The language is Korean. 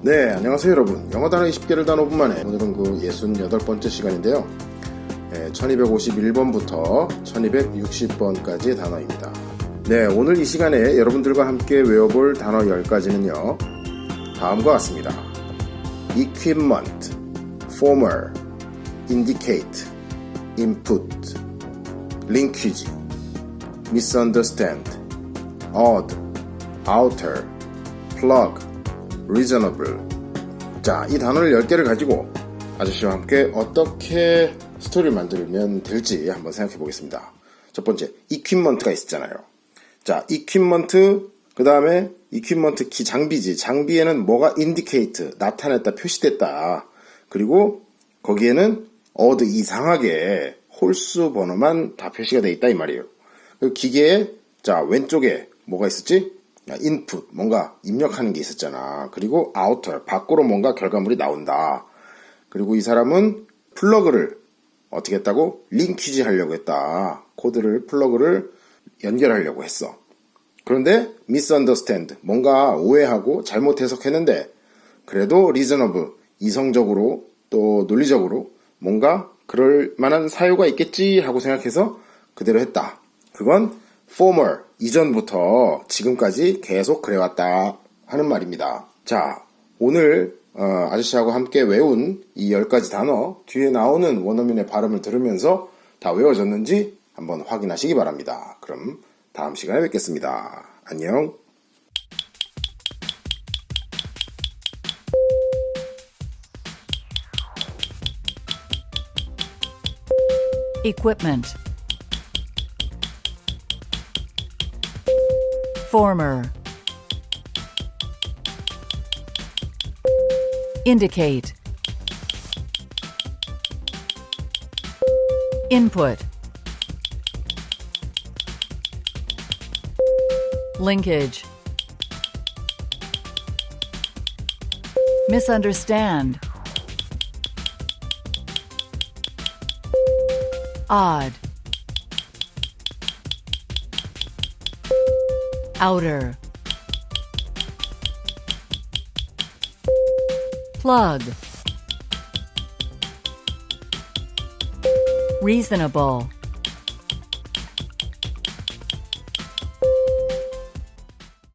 네, 안녕하세요 여러분. 영어 단어 20개를 단 5분 만에 오늘은 그 68번째 시간인데요. 1251번부터 1260번까지의 단어입니다. 네, 오늘 이 시간에 여러분들과 함께 외워볼 단어 10가지는요. 다음과 같습니다. equipment, former, indicate, input, linkage, misunderstand, odd, outer, plug, reasonable. 자, 이 단어를 10개를 가지고 아저씨와 함께 어떻게 스토리를 만들면 될지 한번 생각해 보겠습니다. 첫 번째, equipment가 있었잖아요. 자, equipment, 그 다음에 equipment 키 장비지. 장비에는 뭐가 indicate, 나타냈다, 표시됐다. 그리고 거기에는 odd 이상하게 홀수 번호만 다 표시가 돼 있다 이 말이에요. 그 기계에 자 왼쪽에 뭐가 있었지? 인풋 뭔가 입력하는 게 있었잖아. 그리고 아우터 밖으로 뭔가 결과물이 나온다. 그리고 이 사람은 플러그를 어떻게 했다고? 링키지 하려고 했다. 코드를 플러그를 연결하려고 했어. 그런데 misunderstand 뭔가 오해하고 잘못 해석했는데 그래도 reasonable 이성적으로 또 논리적으로 뭔가 그럴 만한 사유가 있겠지 하고 생각해서 그대로 했다. 그건 former 이전부터 지금까지 계속 그래왔다 하는 말입니다. 자, 오늘 어, 아저씨하고 함께 외운 이 10가지 단어 뒤에 나오는 원어민의 발음을 들으면서 다 외워졌는지 한번 확인하시기 바랍니다. 그럼 다음 시간에 뵙겠습니다. 안녕. Equipment. Former. Indicate. Input. Linkage. Misunderstand. Odd. Outer. Plug. Reasonable.